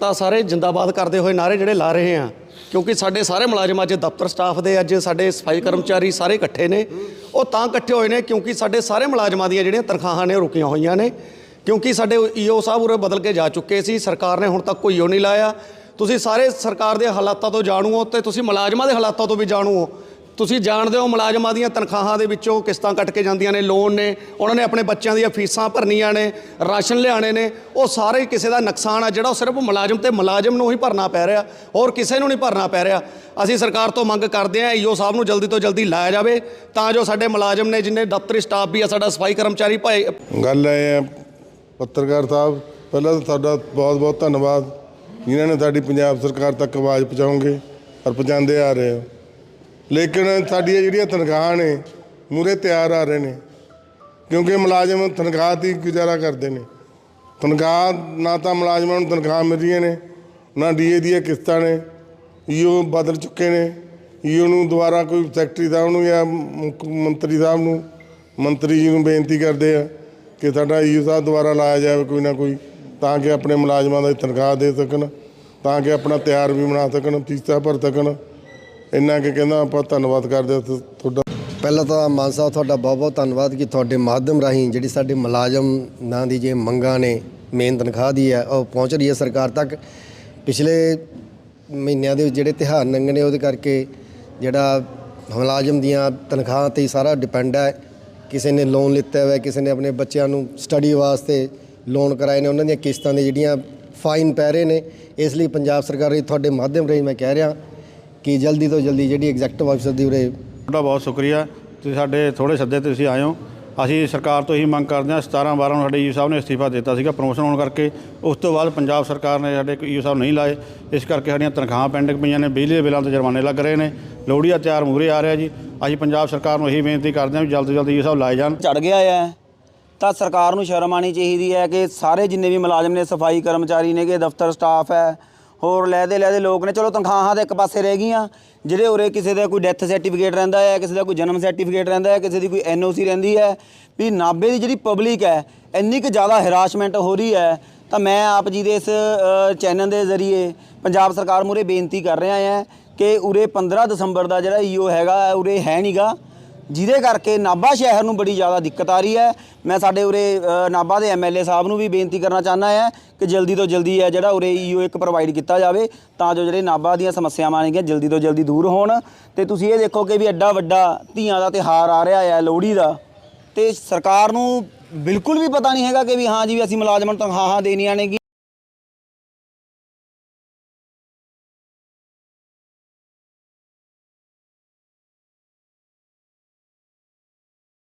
ਤਾਂ ਸਾਰੇ ਜਿੰਦਾਬਾਦ ਕਰਦੇ ਹੋਏ ਨਾਰੇ ਜਿਹੜੇ ਲਾ ਰਹੇ ਆ। ਕਿਉਂਕਿ ਸਾਡੇ ਸਾਰੇ ਮੁਲਾਜ਼ਮ ਅੱਜ ਦਫ਼ਤਰ ਸਟਾਫ ਦੇ, ਅੱਜ ਸਾਡੇ ਸਫ਼ਾਈ ਕਰਮਚਾਰੀ ਸਾਰੇ ਇਕੱਠੇ ਨੇ। ਉਹ ਤਾਂ ਇਕੱਠੇ ਹੋਏ ਨੇ ਕਿਉਂਕਿ ਸਾਡੇ ਸਾਰੇ ਮੁਲਾਜ਼ਮਾਂ ਦੀਆਂ ਜਿਹੜੀਆਂ ਤਨਖਾਹਾਂ ਨੇ ਉਹ ਰੁਕੀਆਂ ਹੋਈਆਂ ਨੇ। ਕਿਉਂਕਿ ਸਾਡੇ ਈਓ ਸਾਹਿਬ ਉਰੇ ਬਦਲ ਕੇ ਜਾ ਚੁੱਕੇ ਸੀ, ਸਰਕਾਰ ਨੇ ਹੁਣ ਤੱਕ ਕੋਈ ਈਓ ਨਹੀਂ ਲਾਇਆ। ਤੁਸੀਂ ਸਾਰੇ ਸਰਕਾਰ ਦੇ ਹਾਲਾਤਾਂ ਤੋਂ ਜਾਣੂ ਹੋ ਤੇ ਤੁਸੀਂ ਮੁਲਾਜ਼ਮਾਂ ਦੇ ਹਾਲਾਤਾਂ ਤੋਂ ਵੀ ਜਾਣੂ ਹੋ। ਤੁਸੀਂ ਜਾਣਦੇ ਹੋ ਮੁਲਾਜ਼ਮਾਂ ਦੀਆਂ ਤਨਖਾਹਾਂ ਦੇ ਵਿੱਚੋਂ ਕਿਸ਼ਤਾਂ ਕੱਟ ਕੇ ਜਾਂਦੀਆਂ ਨੇ ਲੋਨ ਨੇ, ਉਹਨਾਂ ਨੇ ਆਪਣੇ ਬੱਚਿਆਂ ਦੀਆਂ ਫੀਸਾਂ ਭਰਨੀਆਂ ਨੇ, ਰਾਸ਼ਨ ਲਿਆਣੇ ਨੇ, ਉਹ ਸਾਰੇ ਕਿਸੇ ਦਾ ਨੁਕਸਾਨ ਆ, ਜਿਹੜਾ ਉਹ ਸਿਰਫ ਮੁਲਾਜ਼ਮ ਤੇ ਮੁਲਾਜ਼ਮ ਨੂੰ ਹੀ ਭਰਨਾ ਪੈ ਰਿਹਾ, ਹੋਰ ਕਿਸੇ ਨੂੰ ਨਹੀਂ ਭਰਨਾ ਪੈ ਰਿਹਾ। ਅਸੀਂ ਸਰਕਾਰ ਤੋਂ ਮੰਗ ਕਰਦੇ ਹਾਂ, ਈਓ ਸਾਹਿਬ ਨੂੰ ਜਲਦੀ ਤੋਂ ਜਲਦੀ ਲਾਇਆ ਜਾਵੇ, ਤਾਂ ਜੋ ਸਾਡੇ ਮੁਲਾਜ਼ਮ ਨੇ, ਜਿੰਨੇ ਦਫ਼ਤਰੀ ਸਟਾਫ ਵੀ ਆ, ਸਾਡਾ ਸਫ਼ਾਈ ਕਰਮਚਾਰੀ ਭਾਈ ਗੱਲ ਇਹ ਹੈ, ਪੱਤਰਕਾਰ ਸਾਹਿਬ, ਪਹਿਲਾਂ ਤਾਂ ਤੁਹਾਡਾ ਬਹੁਤ ਬਹੁਤ ਧੰਨਵਾਦ। ਜਿਨ੍ਹਾਂ ਨੇ ਸਾਡੀ ਪੰਜਾਬ ਸਰਕਾਰ ਤੱਕ ਆਵਾਜ਼ ਪਹੁੰਚਾਉਂਗੇ ਔਰ ਪਹੁੰਚਾਉਂਦੇ ਆ ਰਹੇ ਹੋ। ਲੇਕਿਨ ਸਾਡੀਆਂ ਜਿਹੜੀਆਂ ਤਨਖਾਹਾਂ ਨੇ ਮੂਰੇ ਤਿਆਰ ਆ ਰਹੇ ਨੇ। ਕਿਉਂਕਿ ਮੁਲਾਜ਼ਮ ਤਨਖਾਹ ਤੇ ਗੁਜ਼ਾਰਾ ਕਰਦੇ ਨੇ। ਤਨਖਾਹ, ਨਾ ਤਾਂ ਮੁਲਾਜ਼ਮਾਂ ਨੂੰ ਤਨਖਾਹ ਮਿਲ ਰਹੀਆਂ ਨੇ, ਨਾ ਡੀਏ ਦੀਆਂ ਕਿਸ਼ਤਾਂ ਨੇ। ਈਓ ਬਦਲ ਚੁੱਕੇ ਨੇ। ਈਓ ਨੂੰ ਦੁਬਾਰਾ ਕੋਈ ਸੈਕਟਰੀ ਸਾਹਿਬ ਨੂੰ ਜਾਂ ਮੁੱਖ ਮੰਤਰੀ ਸਾਹਿਬ ਨੂੰ ਮੰਤਰੀ ਜੀ ਨੂੰ ਬੇਨਤੀ ਕਰਦੇ ਆ ਕਿ ਸਾਡਾ ਈਓ ਸਾਹਿਬ ਦੁਬਾਰਾ ਲਾਇਆ ਜਾਵੇ ਕੋਈ ਨਾ ਕੋਈ, ਤਾਂ ਕਿ ਆਪਣੇ ਮੁਲਾਜ਼ਮਾਂ ਦਾ ਤਨਖਾਹ ਦੇ ਸਕਣ, ਤਾਂ ਕਿ ਆਪਣਾ ਤਿਆਰ ਵੀ ਬਣਾ ਸਕਣ, ਫੀਸਾਂ ਭਰ ਸਕਣ। ਇੰਨਾ ਕਿ ਕਹਿੰਦਾ ਆਪਾਂ ਧੰਨਵਾਦ ਕਰਦੇ ਹਾਂ ਤੁ- ਤੁਹਾਡਾ। ਪਹਿਲਾਂ ਤਾਂ ਮਾਨ ਸਾਹਿਬ, ਤੁਹਾਡਾ ਬਹੁਤ ਬਹੁਤ ਧੰਨਵਾਦ ਕਿ ਤੁਹਾਡੇ ਮਾਧਿਅਮ ਰਾਹੀਂ ਜਿਹੜੀ ਸਾਡੇ ਮੁਲਾਜ਼ਮ ਨਾਂ ਦੀ ਜੇ ਮੰਗਾਂ ਨੇ, ਮੇਨ ਤਨਖਾਹ ਦੀ ਹੈ, ਉਹ ਪਹੁੰਚ ਰਹੀ ਹੈ ਸਰਕਾਰ ਤੱਕ। ਪਿਛਲੇ ਮਹੀਨਿਆਂ ਦੇ ਵਿੱਚ ਜਿਹੜੇ ਤਿਉਹਾਰ ਨੰਗੇ ਨੇ, ਉਹਦੇ ਕਰਕੇ ਜਿਹੜਾ ਮੁਲਾਜ਼ਮ ਦੀਆਂ ਤਨਖਾਹਾਂ ਤੇ ਹੀ ਸਾਰਾ ਡਿਪੈਂਡ ਹੈ। ਕਿਸੇ ਨੇ ਲੋਨ ਲਿੱਤਾ ਹੋਇਆ, ਕਿਸੇ ਨੇ ਆਪਣੇ ਬੱਚਿਆਂ ਨੂੰ ਸਟੱਡੀ ਵਾਸਤੇ ਲੋਨ ਕਰਾਏ ਨੇ, ਉਹਨਾਂ ਦੀਆਂ ਕਿਸ਼ਤਾਂ ਦੇ ਜਿਹੜੀਆਂ ਫਾਈਨ ਪੈ ਰਹੇ ਨੇ, ਇਸ ਲਈ ਪੰਜਾਬ ਸਰਕਾਰ ਦੀ ਤੁਹਾਡੇ ਮਾਧਿਅਮ ਰਾਹੀਂ ਮੈਂ ਕਹਿ ਰਿਹਾ ਕਿ ਜਲਦੀ ਤੋਂ ਜਲਦੀ ਜਿਹੜੀ ਐਗਜ਼ੈਕਟਿਵ ਆਫਿਸਰ ਦੀ ਉਰੇ ਤੁਹਾਡਾ ਬਹੁਤ ਸ਼ੁਕਰੀਆ। ਤੁਸੀਂ ਸਾਡੇ ਥੋੜੇ ਸੱਦੇ ਤੇ ਤੁਸੀਂ ਆਏ ਹੋ ਅਸੀਂ ਸਰਕਾਰ ਤੋਂ ਇਹੀ ਮੰਗ ਕਰਦੇ ਹਾਂ 17 12 ਨੂੰ ਸਾਡੇ ਈਓ ਸਾਹਿਬ ਨੇ ਅਸਤੀਫਾ ਦਿੱਤਾ ਸੀਗਾ ਪ੍ਰਮੋਸ਼ਨ ਹੋਣ ਕਰਕੇ। ਉਸ ਤੋਂ ਬਾਅਦ ਪੰਜਾਬ ਸਰਕਾਰ ਨੇ ਸਾਡੇ ਈਓ ਸਾਹਿਬ ਨਹੀਂ ਲਾਏ। ਇਸ ਕਰਕੇ ਸਾਡੀਆਂ ਤਨਖਾਹਾਂ ਪੈਂਡਿੰਗ ਪਈਆਂ ਨੇ ਬਿਜਲੀ ਦੇ ਬਿੱਲਾਂ ਤੇ ਜੁਰਮਾਨੇ ਲੱਗ ਰਹੇ ਨੇ। ਲੋਹੜੀ ਤਿਆਰ ਮੂਹਰੇ ਆ ਰਿਹਾ ਜੀ। ਅਸੀਂ ਪੰਜਾਬ ਸਰਕਾਰ ਨੂੰ ਇਹੀ ਬੇਨਤੀ ਕਰਦੇ ਹਾਂ ਵੀ ਜਲਦ ਤੋਂ ਜਲਦ ਈਓ ਸਾਹਿਬ ਲਾਏ ਜਾਣ। ਚੜ ਗਿਆ ਹੈ ਤਾਂ ਸਰਕਾਰ ਨੂੰ ਸ਼ਰਮ ਆਣੀ ਚਾਹੀਦੀ ਹੈ ਕਿ ਸਾਰੇ ਜਿੰਨੇ ਵੀ ਮੁਲਾਜ਼ਮ ਨੇ ਸਫ਼ਾਈ ਕਰਮਚਾਰੀ ਨੇਗੇ ਦਫ਼ਤਰ ਸਟਾਫ ਹੈ ਹੋਰ ਲੈਦੇ ਲੈਦੇ ਲੋਕ ਨੇ। ਚਲੋ ਤਨਖਾਹਾਂ ਤਾਂ ਇੱਕ ਪਾਸੇ ਰਹਿ ਗਈਆਂ। ਜਿਹੜੇ ਉਰੇ ਕਿਸੇ ਦਾ ਕੋਈ ਡੈਥ ਸਰਟੀਫਿਕੇਟ ਰਹਿੰਦਾ ਹੈ, ਕਿਸੇ ਦਾ ਕੋਈ ਜਨਮ ਸਰਟੀਫਿਕੇਟ ਰਹਿੰਦਾ ਹੈ, ਕਿਸੇ ਦੀ ਕੋਈ ਐਨਓਸੀ ਰਹਿੰਦੀ ਹੈ, ਵੀ ਨਾਭੇ ਦੀ ਜਿਹੜੀ ਪਬਲਿਕ ਹੈ, ਇੰਨੀ ਕੁ ਜ਼ਿਆਦਾ ਹਰਾਸਮੈਂਟ ਹੋ ਰਹੀ ਹੈ, ਤਾਂ ਮੈਂ ਆਪ ਜੀ ਦੇ ਇਸ ਚੈਨਲ ਦੇ ਜ਼ਰੀਏ ਪੰਜਾਬ ਸਰਕਾਰ ਮੂਰੇ ਬੇਨਤੀ ਕਰ ਰਿਹਾ ਹਾਂ ਕਿ ਉਰੇ 15 ਦਸੰਬਰ ਦਾ ਜਿਹੜਾ ਈਓ ਹੈਗਾ, ਉਰੇ ਹੈ ਨਹੀਂਗਾ ਜਿਹਦੇ ਕਰਕੇ ਨਾਭਾ ਸ਼ਹਿਰ ਨੂੰ ਬੜੀ ਜ਼ਿਆਦਾ ਦਿੱਕਤ ਆ ਰਹੀ ਹੈ। ਮੈਂ ਸਾਡੇ ਉਰੇ ਨਾਭਾ ਦੇ ਐਮਐਲਏ ਸਾਹਿਬ ਨੂੰ ਵੀ ਬੇਨਤੀ ਕਰਨਾ ਚਾਹੁੰਦਾ ਹੈ ਕਿ ਜਲਦੀ ਤੋਂ ਜਲਦੀ ਹੈ ਜਿਹੜਾ ਉਰੇ ਈਓ ਇੱਕ ਪ੍ਰੋਵਾਈਡ ਕੀਤਾ ਜਾਵੇ, ਤਾਂ ਜੋ ਜਿਹੜੇ ਨਾਭਾ ਦੀਆਂ ਸਮੱਸਿਆਵਾਂ ਨੇਗੀਆਂ ਜਲਦੀ ਤੋਂ ਜਲਦੀ ਦੂਰ ਹੋਣ। ਤੇ ਤੁਸੀਂ ਇਹ ਦੇਖੋ ਕਿ ਵੀ ਐਡਾ ਵੱਡਾ ਧੀਆਂ ਦਾ ਤਿਹਾਰ ਆ ਰਿਹਾ ਹੈ, ਲੋਹੜੀ ਦਾ। ਤੇ ਸਰਕਾਰ ਨੂੰ ਬਿਲਕੁਲ ਵੀ ਪਤਾ ਨਹੀਂ ਹੈਗਾ ਕਿ ਵੀ ਹਾਂ ਜੀ, ਵੀ ਅਸੀਂ ਮੁਲਾਜ਼ਮਾਂ ਨੂੰ ਤਨਖਾਹਾਂ ਦੇਣੀਆਂ ਨੇਗੀ